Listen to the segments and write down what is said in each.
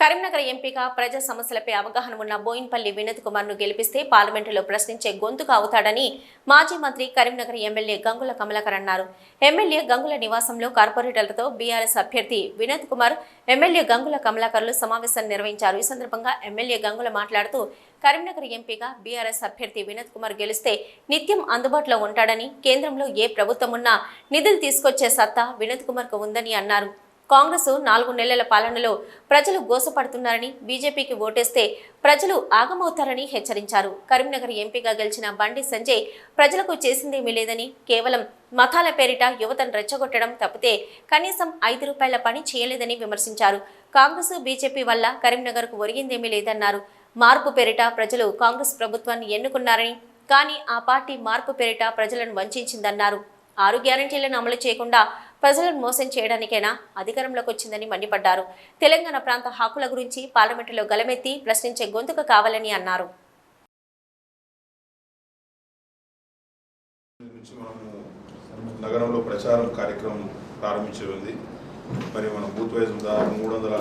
కరీంనగర్ ఎంపీగా ప్రజా సమస్యలపై అవగాహన ఉన్న బోయిన్పల్లి వినోద్ కుమార్ను గెలిపిస్తే పార్లమెంటులో ప్రశ్నించే గొంతుకు అవుతాడని మాజీ మంత్రి కరీంనగర్ ఎమ్మెల్యే గంగుల కమలకర్ అన్నారు. ఎమ్మెల్యే గంగుల నివాసంలో కార్పొరేటర్లతో బీఆర్ఎస్ అభ్యర్థి వినోద్ కుమార్ ఎమ్మెల్యే గంగుల కమలాకర్లు సమావేశం నిర్వహించారు. ఈ సందర్భంగా ఎమ్మెల్యే గంగుల మాట్లాడుతూ కరీంనగర్ ఎంపీగా బీఆర్ఎస్ అభ్యర్థి వినోద్ కుమార్ గెలిస్తే నిత్యం అందుబాటులో ఉంటాడని కేంద్రంలో ఏ ప్రభుత్వం ఉన్నా నిధులు తీసుకొచ్చే సత్తా వినోద్ కుమార్కు ఉందని అన్నారు. కాంగ్రెస్ నాలుగు నెలల పాలనలో ప్రజలు గోసపడుతున్నారని బీజేపీకి ఓటేస్తే ప్రజలు ఆగమవుతారని హెచ్చరించారు. కరీంనగర్ ఎంపీగా గెలిచిన బండి సంజయ్ ప్రజలకు చేసిందేమీ లేదని కేవలం మతాల పేరిట యువతను రెచ్చగొట్టడం తప్పితే కనీసం ఐదు రూపాయల పని చేయలేదని విమర్శించారు. కాంగ్రెస్ బీజేపీ వల్ల కరీంనగర్కు ఒరిగిందేమీ లేదన్నారు. మార్పు పేరిట ప్రజలు కాంగ్రెస్ ప్రభుత్వాన్ని ఎన్నుకున్నారని కానీ ఆ పార్టీ మార్పు పేరిట ప్రజలను వంచిందన్నారు. ఆరు గ్యారంటీలను అమలు చేయకుండా ప్రజలను మోసం చేయడానికైనా అధికారంలోకి వచ్చిందని మండిపడ్డారు. తెలంగాణ ప్రాంత హక్కుల గురించి పార్లమెంటులో గలమెత్తి ప్రశ్నించే గొంతుక కావాలని అన్నారు. నగరంలో ప్రచారం కార్యక్రమం ప్రారంభించనుంది మరి మన బూత్ వైజ్ దాదాపు మూడు వందల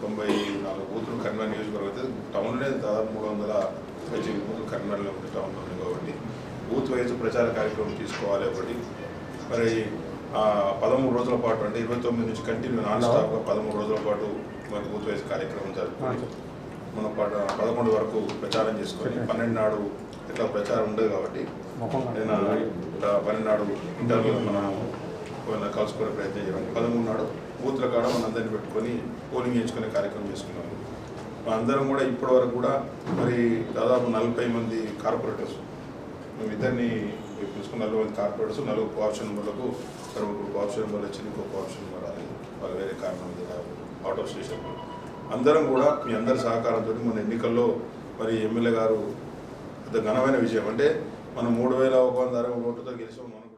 తొంభై నాలుగు బూతులు కరీంనగర్ నియోజకవర్గం అయితే టౌన్లోనే దాదాపు మూడు వందల పది బూతులు కరీంనగర్లో ఉంది టౌన్లో ఉంది కాబట్టి బూత్ వైజ్ ప్రచార కార్యక్రమం తీసుకోవాలి ఒకటి మరి పదమూడు రోజుల పాటు అంటే ఇరవై తొమ్మిది నుంచి కంటిన్యూ నాన్ స్టాప్గా పదమూడు రోజుల పాటు మరి బూత్ వైజ్ కార్యక్రమం జరుగుతుంది. మన పద- పదకొండు వరకు ప్రచారం చేసుకొని పన్నెండు నాడు ఇట్లా ప్రచారం ఉండదు కాబట్టి నేను ఇట్లా పన్నెండు నాడు ఇంటర్వ్యూ మనం కలుసుకునే ప్రయత్నం చేయాలి. పదమూడు నాడు బూత్ల కాడ మన అందరిని పెట్టుకొని పోలింగ్ చేయించుకునే కార్యక్రమం చేసుకున్నాము అందరం కూడా ఇప్పటి వరకు కూడా మరి దాదాపు నలభై మంది కార్పొరేటర్స్ మేము ఇద్దరిని పిలుచుకున్న నలుగురు మంది కార్పొరేటర్స్ నలుగురు కోఆప్షన్ నెంబర్లకు మరి ముగ్గురు కోఆప్షన్ నెంబర్లు వచ్చింది ఇంకో కోఆప్షన్ నెంబర్ రాలేదు వాళ్ళు వేరే కారణం మీద ఆటో స్టేషన్ అందరం కూడా మీ అందరి సహకారంతో మన ఎన్నికల్లో మరి ఎమ్మెల్యే గారు పెద్ద ఘనమైన విజయం. అంటే మనం మూడు వేల ఒక వంద అరవై ఓట్లతో గెలిచాం మనం